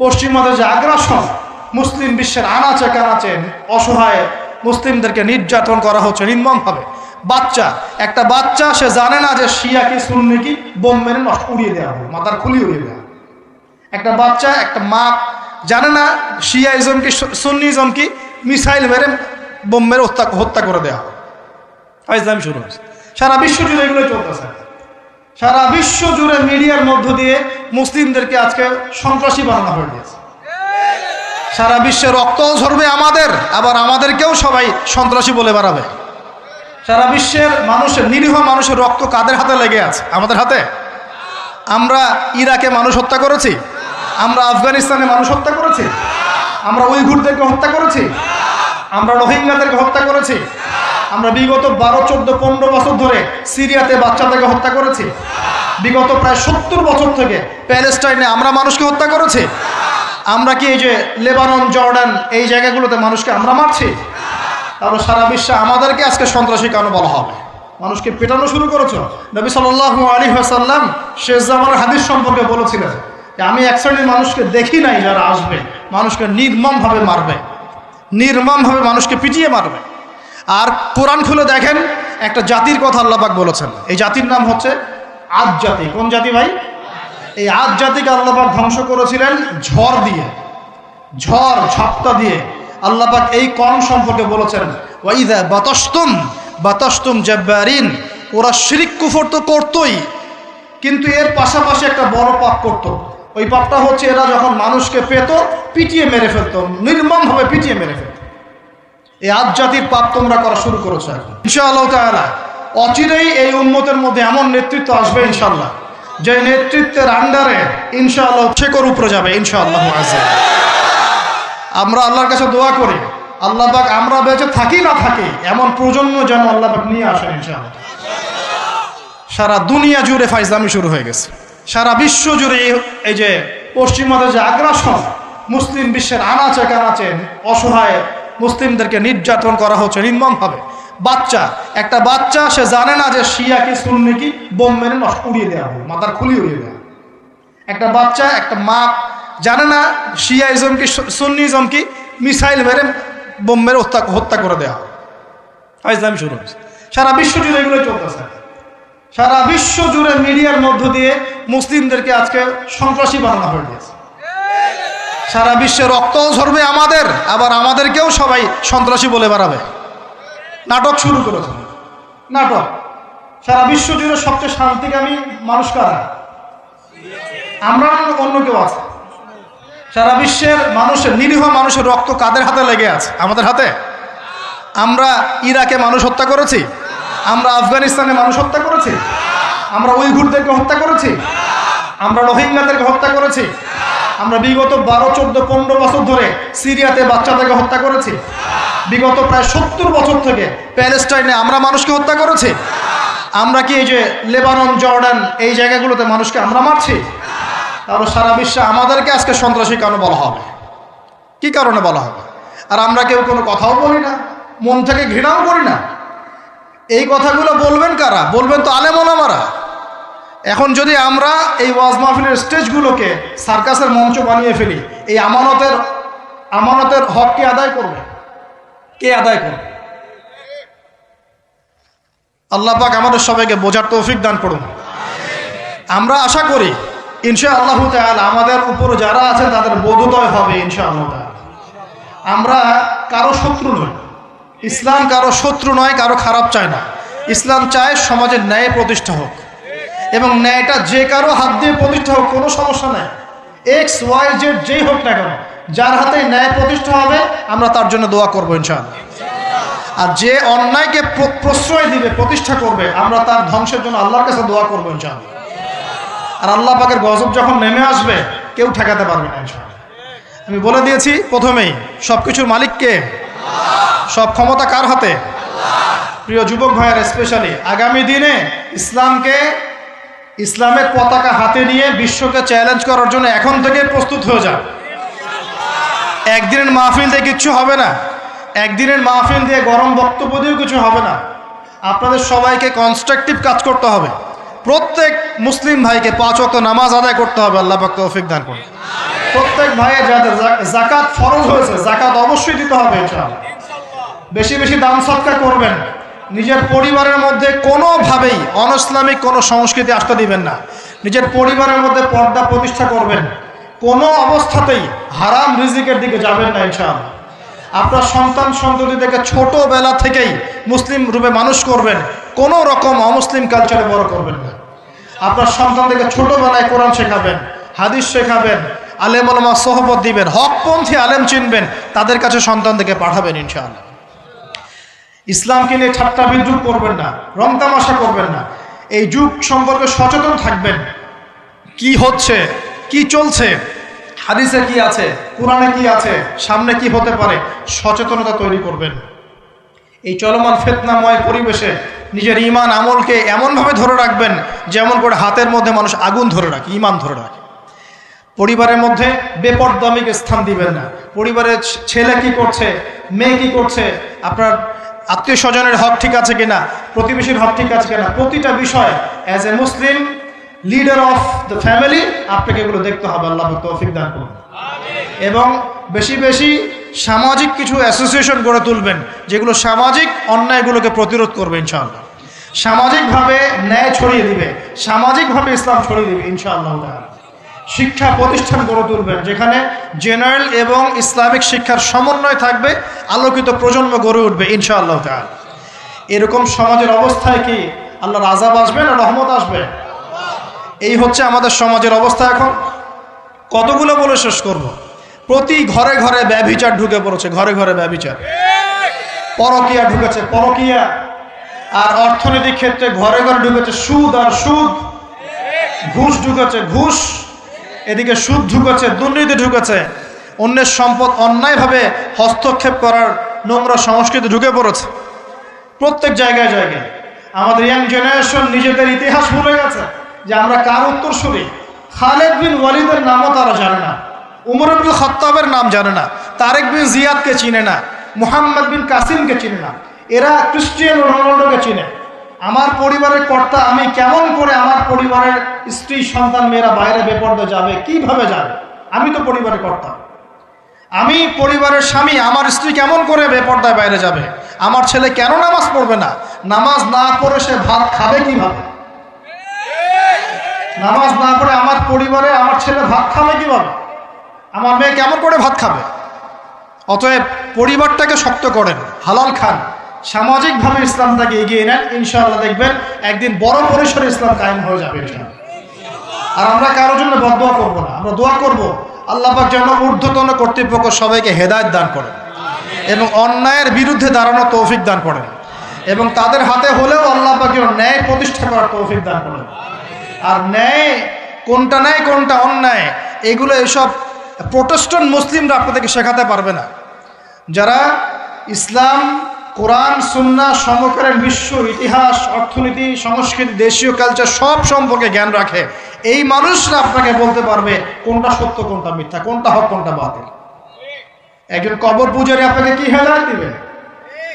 পশ্চিমাদের যে আগ্রাসন, মুসলিম বিশ্বের আনাচে কানাচে অসহায় মুসলিমদেরকে নির্যাতন করা হচ্ছে নির্মমভাবে। বাচ্চা, একটা বাচ্চা সে জানে না যে শিয়া কি, সুন্নি কি, বোম মেরে নষ্ট, উড়িয়ে দেওয়া হবে, মাথার খুলি উড়িয়ে দেওয়া। একটা বাচ্চা, একটা মা জানে না শিয়াইজম কি সুন্নিজম কি, মিসাইল মেরে বোম মেরে হত্যা হত্যা করে দেওয়া হবে। ফাইজলাম শুরু হয়েছে। সারা বিশ্ব জুড়ে এগুলো চলতেছে। সারা বিশ্ব জুড়ে মিডিয়ার মধ্য দিয়ে মুসলিমদেরকে আজকে সন্ত্রাসী বানানো হয়ে গেছে সারা বিশ্বে রক্ত ঝরবে আমাদের, আবার আমাদেরকেও সবাই সন্ত্রাসী বলে বাড়াবে। সারা বিশ্বের মানুষের, নিরীহ মানুষের রক্ত কাদের হাতে লেগে আছে? আমাদের হাতে? আমরা ইরাকে মানুষ হত্যা করেছি? আমরা আফগানিস্তানে মানুষ হত্যা করেছি? আমরা উইঘুরদেরকে হত্যা করেছি? আমরা রোহিঙ্গাদেরকে হত্যা করেছি? আমরা বিগত বারো, চোদ্দ, পনেরো বছর ধরে সিরিয়াতে বাচ্চাদেরকে হত্যা করেছি। বিগত প্রায় সত্তর বছর থেকে প্যালেস্টাইনে আমরা মানুষকে হত্যা করেছি। আমরা কি এই যে লেবানন, জর্ডান এই জায়গাগুলোতে মানুষকে আমরা মারছি? তাহলে সারা বিশ্বে আমাদেরকে আজকে সন্ত্রাসী কেন বলা হবে? মানুষকে পেটানো শুরু করেছ। নবী সাল্লাহ আলী হাসাল্লাম শেষ জামানের হাদিস সম্পর্কে বলেছিলেন যে, আমি এক শ্রেণির মানুষকে দেখি নাই যারা আসবে। মানুষকে নির্মমভাবে মারবে। নির্মমভাবে মানুষকে পিটিয়ে মারবে। আর কোরআন খুলে দেখেন, একটা জাতির কথা আল্লাপাক বলেছেন। এই জাতির নাম হচ্ছে আদ জাতি। কোন জাতি ভাই? এই আদ জাতিকে আল্লাপাক ধ্বংস করেছিলেন ঝড় দিয়ে। ঝড়, ঝাপটা দিয়ে। আল্লাপাক এই কম সম্পর্কে বলেছেন ওয়াইদা বাতস্তুম বাতস্তুম জব্বারিন। ওরা শিরিক কুফর তো করতোই, কিন্তু এর পাশাপাশি একটা বড় পাপ করত। ওই পাপটা হচ্ছে এরা যখন মানুষকে পেত, পিটিয়ে মেরে ফেলতো, নির্মমভাবে পিটিয়ে মেরে ফেলত। এই আজ জাতির পাপ তোমরা করা শুরু করেছ এখন। ইনশাআল্লাহ অচিরেই এই উম্মতের মধ্যে এমন নেতৃত্ব আসবে ইনশাল্লাহ যে নেতৃত্বের আন্ডারে ইনশাআল্লাহ শেকর উপরে যাবে ইনশাআল্লাহ আমরা আল্লাহর কাছে দোয়া করি, আল্লাহ পাক আমরা বেঁচে থাকি না থাকি, এমন প্রজন্ম যেন আল্লাহ পাক নিয়ে আসেন ইনশাআল্লাহ। সারা দুনিয়া জুড়ে ফাইজলামি শুরু হয়ে গেছে। সারা বিশ্ব জুড়ে এই- এই যে পশ্চিমাদের যে আগ্রাসন, মুসলিম বিশ্বের আনাচে কানাচে অসহায় মুসলিমদেরকে নির্যাতন করা হচ্ছে, নির্মমভাবে। বাচ্চা, একটা বাচ্চা, সে জানে না যে শিয়া কি, সুন্নি কি, বোম মেরে নষ্ট, উড়িয়ে দেওয়া হবে, মাথার খুলি উড়িয়ে দেওয়া একটা বাচ্চা, একটা মা জানে না শিয়াইজম কি সুন্নিজম কি, মিসাইল মেরে বোম মেরে হত্যা করে দেওয়া হবে। ফাইজলামি শুরু হয়েছে সারা বিশ্ব জুড়ে এগুলো চলতেছে। সারা বিশ্ব জুড়ে মিডিয়ার মধ্য দিয়ে মুসলিমদেরকে আজকে সন্ত্রাসী বানানো হয়ে গেছে সারা বিশ্বে রক্ত ঝরবে আমাদের, আবার আমাদেরকেও সবাই সন্ত্রাসী বলে বেড়াবে। নাটক শুরু করেছে। নাটক। সারা বিশ্ব জুড়ে সবচেয়ে শান্তিকামী মানুষ কারা? আমরা অন্য কেউ আছে? সারা বিশ্বের মানুষের, নিরীহ মানুষের রক্ত কাদের হাতে লেগে আছে? আমাদের হাতে? আমরা ইরাকে মানুষ হত্যা করেছি? আমরা আফগানিস্তানে মানুষ হত্যা করেছি? আমরা উইঘুরদেরকে হত্যা করেছি? আমরা রোহিঙ্গাদেরকে হত্যা করেছি? আমরা বিগত বারো, চোদ্দ, পনেরো বছর ধরে সিরিয়াতে বাচ্চাদেরকে হত্যা করেছি। বিগত প্রায় সত্তর বছর থেকে প্যালেস্টাইনে আমরা মানুষকে হত্যা করেছি। আমরা কি এই যে লেবানন, জর্ডান এই জায়গাগুলোতে মানুষকে আমরা মারছি? তাহলে সারা বিশ্বে আমাদেরকে আজকে সন্ত্রাসী কেন বলা হবে? কি কারণে বলা হবে? আর আমরা কেউ কোনো কথাও বলি না, মন থেকে ঘৃণাও করি না। এই কথাগুলো বলবেন কারা? বলবেন তো আলেমোলামারা এখন যদি আমরা এই ওয়াজ মাহফিলের স্টেজগুলোকে সার্কাসের মঞ্চ বানিয়ে ফেলি, এই আমানতের আমানতের হক কে আদায় করবে? কে আদায় করবে? আল্লাহ পাক আমাদের সবাইকে বোঝার তৌফিক দান করুন। আমরা আশা করি ইনশা আল্লাহ তাআলা আমাদের উপর যারা আছেন তাদের বোধোদয় হবে ইনশা আল্লাহ আমরা কারও শত্রু নই। ইসলাম কারও শত্রু নয়, কারও খারাপ চায় না। ইসলাম চায় সমাজের ন্যায় প্রতিষ্ঠা হোক। এবং ন্যায়টা যে কারও হাত দিয়ে প্রতিষ্ঠা হোক কোনো সমস্যা নেই। এক্স ওয়াই জেড যেই হোক না কেন যার হাতে ন্যায় প্রতিষ্ঠা হবে আমরা তার জন্য দোয়া করব ইনশাআল্লাহ। আর যে অন্যায়কে প্রশ্রয় দিবে প্রতিষ্ঠা করবে আমরা তার ধ্বংসের জন্য আল্লাহর কাছে দোয়া করব ইনশাআল্লাহ। আর আল্লাহ পাকের গজব যখন নেমে আসবে কেউ ঠেকাতে পারবে না আমি বলে দিয়েছি প্রথমেই সব কিছুর মালিককে সব ক্ষমতা কার হাতে? প্রিয় যুবক ভাইয়ের স্পেশালি আগামী দিনে ইসলামকে ইসলামের পতাকা হাতে নিয়ে বিশ্বকে চ্যালেঞ্জ করার জন্য এখন থেকে প্রস্তুত হয়ে যান একদিনের মাহফিল দিয়ে কিচ্ছু হবে না। একদিনের মাহফিল দিয়ে গরম বক্তব্য দিয়েও কিছু হবে না। আপনাদের সবাইকে কনস্ট্রাকটিভ কাজ করতে হবে। প্রত্যেক মুসলিম ভাইকে পাঁচ ওয়াক্ত নামাজ আদায় করতে হবে, আল্লাহ পাক তৌফিক দান করুন। প্রত্যেক ভাইয়ের যাদের জাকাত ফরজ হয়েছে, জাকাত অবশ্যই দিতে হবে বেশি বেশি দান সৎকার করবেন। নিজের পরিবারের মধ্যে কোনোভাবেই অনইসলামিক কোনো সংস্কৃতি আসতে দিবেন না। নিজের পরিবারের মধ্যে পর্দা প্রতিষ্ঠা করবেন। কোনো অবস্থাতেই হারাম রিজিকের দিকে যাবেন না ইনশাল আপনার সন্তান সন্ততি থেকে ছোটবেলা থেকেই মুসলিম রূপে মানুষ করবেন। কোনো রকম অমুসলিম কালচারে বড় করবেন না। আপনার সন্তানদেরকে ছোটবেলায় কোরআন শেখাবেন, হাদিস শেখাবেন, আলেম আলমা সহবত দিবেন, হকপন্থী আলেম চিনবেন, তাদের কাছে সন্তান সন্তানদেরকে পাঠাবেন, ইনশাআল্লাহ। ইসলামকে নিয়ে ঠাট্টা বিদ্রুপ করবেন না, রং তামাশা করবেন না। এই যুগ সম্পর্কে সচেতন থাকবেন। কি হচ্ছে? কি চলছে? হাদিসে কি আছে? কোরআনে কি আছে? সামনে কি হতে পারে? সচেতনতা তৈরি করবেন। এই চলমান ফেতনাময় পরিবেশে নিজের ইমান আমলকে এমনভাবে ধরে রাখবেন, যেমন করে হাতের মধ্যে মানুষ আগুন ধরে রাখে ইমান ধরে রাখে। পরিবারের মধ্যে বেপরদামিক স্থান দিবেন না। পরিবারের ছেলে কি করছে? মেয়ে কি করছে? আপনার আত্মীয় স্বজনের হক ঠিক আছে কিনা? প্রতিবেশীর হক ঠিক আছে কিনা? প্রতিটা বিষয় as a Muslim leader of the family আপনাকে এগুলো দেখতে হবে। আল্লাহ তৌফিক দান করুন। এবং বেশি বেশি সামাজিক কিছু অ্যাসোসিয়েশন গড়ে তুলবেন, যেগুলো সামাজিক অন্যায়গুলোকে প্রতিরোধ করবে, ইনশাআল্লাহ। সামাজিকভাবে ন্যায় ছড়িয়ে দিবে। সামাজিকভাবে ইসলাম ছড়িয়ে দিবে, ইনশাআল্লাহ। শিক্ষা প্রতিষ্ঠান গড়ে তুলবেন, যেখানে জেনারেল এবং ইসলামিক শিক্ষার সমন্বয় থাকবে, আলোকিত প্রজন্ম গড়ে উঠবে, ইনশাআল্লাহ তাআলা। এরকম সমাজের অবস্থায় কি আল্লাহ আজাব আসবে না রহমত আসবে? এই হচ্ছে আমাদের সমাজের অবস্থা এখন। কতগুলো বলে শেষ করব। প্রতি ঘরে ঘরে ব্যভিচার ঢুকে পড়েছে, ঘরে ঘরে ব্যভিচার। পরকিয়া ঢুকেছে, পরকিয়া। আর অর্থনৈতিক ক্ষেত্রে ঘরে ঘরে ঢুকেছে সুদ আর সুদ। ঘুষ ঢুকেছে ঘুষ। এদিকে সুদ ঢুকেছে, দুর্নীতি ঢুকেছে। অন্যের সম্পদ অন্যায়ভাবে হস্তক্ষেপ করার নোংরা সংস্কৃতি ঢুকে পড়েছে। প্রত্যেক জায়গায় জায়গায়। আমাদের ইয়াং জেনারেশন নিজেদের ইতিহাস ভুলে গেছে যে আমরা কার উত্তরসূরি? খালেদ বিন ওয়ালিদের নামও তারা জানে না। উমর আব্দুল খত্তাবের নাম জানে না। তারেক বিন জিয়াদকে চিনে না। মুহাম্মদ বিন কাসিমকে চিনে না। এরা ক্রিস্টিয়ান রোনাল্ডোকে চিনে। আমার পরিবারের কর্তা, আমি কেমন করে আমার পরিবারের স্ত্রী, সন্তান, মেয়েরা বাইরে বেপর্দে যাবে? কীভাবে যাবে? আমি তো পরিবারের কর্তা। আমি পরিবারের স্বামী, আমার স্ত্রী কেমন করে বেপর্দায় বাইরে যাবে? আমার ছেলে কেন নামাজ পড়বে না? নামাজ না পড়ে সে ভাত খাবে কীভাবে? নামাজ না পড়ে আমার পরিবারে আমার ছেলে ভাত খাবে কীভাবে? আমার মেয়ে কেমন করে ভাত খাবে? অতএব পরিবারটাকে শক্ত করেন, হালাল খান। সামাজিকভাবে ইসলামটাকে এগিয়ে নেন, ইনশাআল্লাহ দেখবেন একদিন বড় পরিসরে ইসলাম কায়েম হয়ে যাবে আর আমরা কারোর জন্য বদোয়া করব না, আমরা দোয়া করব আল্লাপাক যেন ঊর্ধ্বতন কর্তৃপক্ষ সবাইকে হেদায়েত দান করেন এবং অন্যায়ের বিরুদ্ধে দাঁড়ানো তৌফিক দান করেন এবং তাদের হাতে হলেও আল্লাহ পাক যেন ন্যায় প্রতিষ্ঠা করার তৌফিক দান করেন। আর ন্যায় কোনটা ন্যায়, কোনটা অন্যায়, এগুলো এসব প্রোটেস্ট্যান্ট মুসলিমরা আপনাদেরকে শেখাতে পারবে না। যারা ইসলাম কোরআন সুন্না সমকালীন বিশ্ব, ইতিহাস, অর্থনীতি, সংস্কৃতি, দেশীয় কালচার সব সম্পর্কে জ্ঞান রাখে। এই মানুষরা আপনাকে বলতে পারবে কোনটা সত্য, কোনটা মিথ্যা, কোনটা হক, কোনটা বাতিল। একজন কবর পূজারী আপনাকে কি হেদায় দিবে?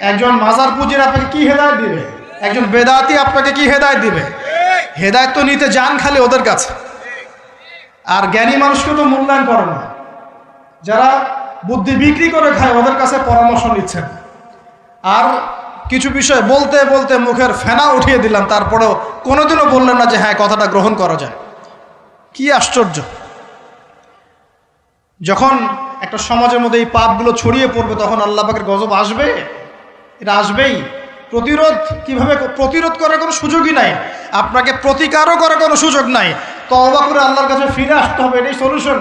একজন মাজার পূজারী আপনাকে কি হেদায়ত দিবে? একজন বেদাতি আপনাকে কি হেদায়ত দিবে? হেদায়ত তো নিতে যান খালি ওদের কাছে। আর জ্ঞানী মানুষকে তো মূল্যায়ন করে না। যারা বুদ্ধি বিক্রি করে খায়, ওদের কাছে পরামর্শ নিচ্ছেন। আর কিছু বিষয় বলতে বলতে মুখের ফেনা উঠিয়ে দিলাম, তারপরেও কোনোদিনও বললেন না যে হ্যাঁ কথাটা গ্রহণ করা যায়। কি আশ্চর্য। যখন একটা সমাজের মধ্যে এই পাপগুলো ছড়িয়ে পড়বে, তখন আল্লাহ পাকের গজব আসবে? এটা আসবেই। প্রতিরোধ কীভাবে প্রতিরোধ করার কোনো সুযোগই নাই। আপনাকে প্রতিকারও করার কোনো সুযোগ নাই। তো অবাক করে আল্লাহর কাছে ফিরে আসতে হবে, এটাই সলিউশন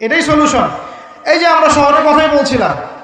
এটাই সলিউশন এই যে আমরা শহরের কথাই বলছিলাম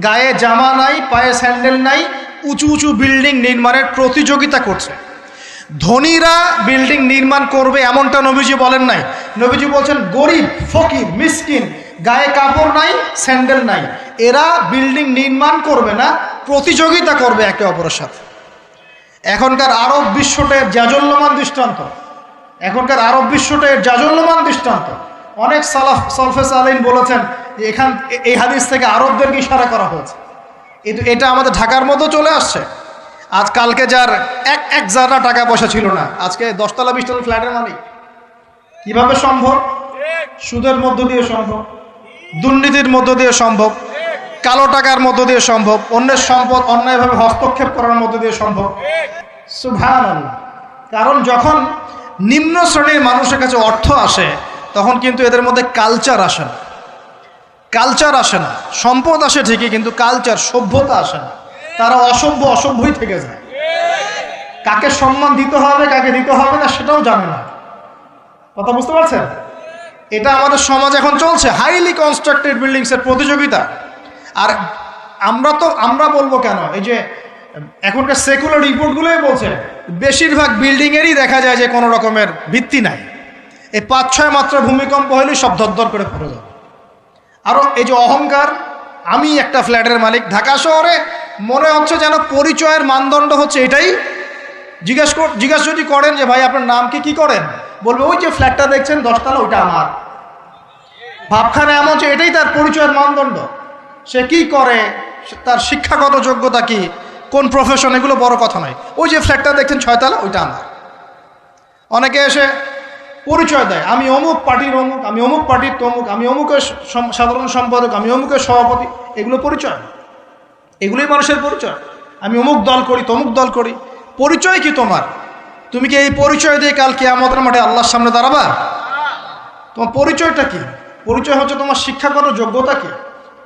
গায়ে জামা নাই, পায়ে স্যান্ডেল নাই, উঁচু উঁচু বিল্ডিং নির্মাণের প্রতিযোগিতা করছে। ধনীরা বিল্ডিং নির্মাণ করবে এমনটা নবীজি বলেন নাই। নবীজি বলছেন, গরিব, ফকির, মিসকিন, গায়ে কাপড় নাই, স্যান্ডেল নাই, এরা বিল্ডিং নির্মাণ করবে না, প্রতিযোগিতা করবে একে অপরের সাথে। এখনকার আরব বিশ্বটের জাজল্যমান দৃষ্টান্ত। এখনকার আরব বিশ্বটের জাজল্যমান দৃষ্টান্ত। অনেক সালাফ সলফেস আলীন বলেছেন এখান এই হাদিস থেকে আরবদেরকে ইশারা করা হয়েছে। কিন্তু এটা আমাদের ঢাকার মতো চলে আসছে। আজ কালকে যার এক এক জায়গা টাকা পয়সা ছিল না। আজকে দশতলা, বিশতলা ফ্ল্যাটের মালিক। কীভাবে সম্ভব? সুদের মধ্য দিয়ে সম্ভব। দুর্নীতির মধ্য দিয়ে সম্ভব। কালো টাকার মধ্য দিয়ে সম্ভব। অন্যের সম্পদ অন্যায়ভাবে হস্তক্ষেপ করার মধ্য দিয়ে সম্ভব। কারণ যখন নিম্ন শ্রেণির মানুষের কাছে অর্থ আসে, তখন কিন্তু এদের মধ্যে কালচার আসে না। কালচার আসে না। সম্পদ আসে ঠিকই, কিন্তু কালচার, সভ্যতা আসে না। তারা অসভ্য অসভ্যই থেকে যায়। কাকে সম্মান দিতে হবে, কাকে দিতে হবে না, সেটাও জানে না। কথা বুঝতে পারছেন? এটা আমাদের সমাজ এখন চলছে হাইলি কনস্ট্রাক্টেড বিল্ডিংসের প্রতিযোগিতা। আর আমরা তো, আমরা বলব কেন? এই যে, এখনকার সেকুলার রিপোর্টগুলোই বলছে, বেশিরভাগ বিল্ডিংয়েরই দেখা যায় যে কোনো রকমের ভিত্তি নাই। এই পাঁচ ছয় মাত্রা ভূমিকম্প হলেই সব ধরধর করে পড়ে যাবে। আরও এই যে অহংকার, আমি একটা ফ্ল্যাটের মালিক, ঢাকা শহরে মনে হচ্ছে যেন পরিচয়ের মানদণ্ড হচ্ছে এটাই। জিজ্ঞেস জিজ্ঞাসা যদি করেন যে, ভাই, আপনার নাম কি, কী করেন? বলবে, ওই যে ফ্ল্যাটটা দেখছেন, দশতলা, ওইটা আমার। ভাবখানা এমন যে, এটাই তার পরিচয়ের মানদণ্ড। সে কি করে? তার শিক্ষাগত যোগ্যতা কি? কোন প্রফেশন এগুলো বড় কথা নয়। ওই যে ফ্ল্যাটটা দেখছেন, ছয়তলা, ওইটা আমার। অনেকে এসে পরিচয় দেয়। আমি অমুক পার্টির অমুক, আমি অমুক পার্টির তমুক, আমি অমুকের সাধারণ সম্পাদক, আমি অমুকের সভাপতি, এগুলো পরিচয়। এগুলোই মানুষের পরিচয়। আমি অমুক দল করি, তমুক দল করি। পরিচয় কি তোমার? তুমি কি এই পরিচয় দিয়ে কাল আমাদের মাঠে আল্লাহর সামনে দাঁড়াবা? তোমার পরিচয়টা কি? পরিচয় হচ্ছে তোমার শিক্ষাগত যোগ্যতা কি?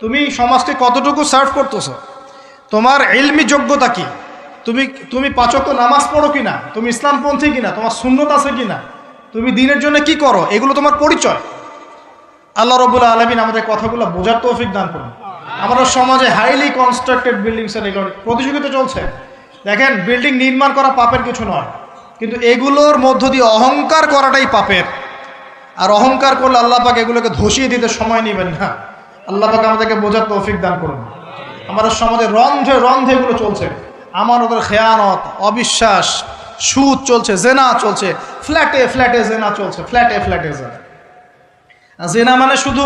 তুমি সমাজকে কতটুকু সার্ভ করতেছ? তোমার এলমি যোগ্যতা কি? তুমি তুমি পাচক নামাজ পড়ো কিনা? তুমি ইসলামপন্থী কিনা? তোমার শূন্যত আছে কিনা? তুমি দিনের জন্য কি করো? এগুলো তোমার পরিচয়। আল্লাহ রবুল্লা আলমিন আমাদের কথাগুলো বোঝার তৌফিক দান করুন। আমাদের সমাজে হাইলি কনস্ট্রাক্টেড বিল্ডিংসের প্রতিযোগিতা চলছে। দেখেন বিল্ডিং নির্মাণ করা পাপের কিছু নয়। কিন্তু এগুলোর মধ্য দিয়ে অহংকার করাটাই পাপের। আর অহংকার করলে আল্লাহ পাক এগুলোকে ধসিয়ে দিতে সময় নেবেন না। আল্লাহ পাক আমাদেরকে বোঝার তৌফিক দান করুন। আমাদের সমাজে রন্ধে রন্ধে এগুলো চলছে। আমার ওদের খেয়ানত, অবিশ্বাস সুদ চলছে, জেনা চলছে, ফ্ল্যাটে ফ্ল্যাটে জেনা চলছে, ফ্ল্যাটে ফ্ল্যাটে জেনা। জেনা মানে শুধু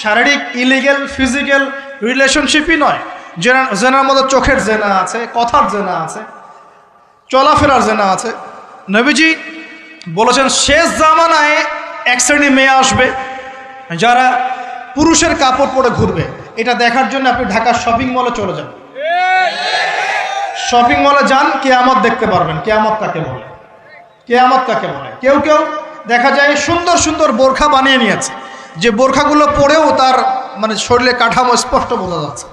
শারীরিক ইলিগেল ফিজিক্যাল রিলেশনশিপই নয়, জেনা, জেনার মধ্যে চোখের জেনা আছে, কথার জেনা আছে, চলাফেরার জেনা আছে। নবীজি বলেছেন, শেষ জামানায় এক শ্রেণি মেয়ে আসবে, যারা পুরুষের কাপড় পরে ঘুরবে। এটা দেখার জন্য আপনি ঢাকার শপিং মলে চলে যান। শপিং মলে যান, কেয়ামত দেখতে পারবেন। কেয়ামত কাকে বলে? কেয়ামত কাকে বলে? কেউ কেউ দেখা যায় সুন্দর সুন্দর বোরখা বানিয়ে নিয়েছে। যে বোরখাগুলো পরেও তার মানে শরীরে কাঠামো স্পষ্ট বোঝা যাচ্ছে।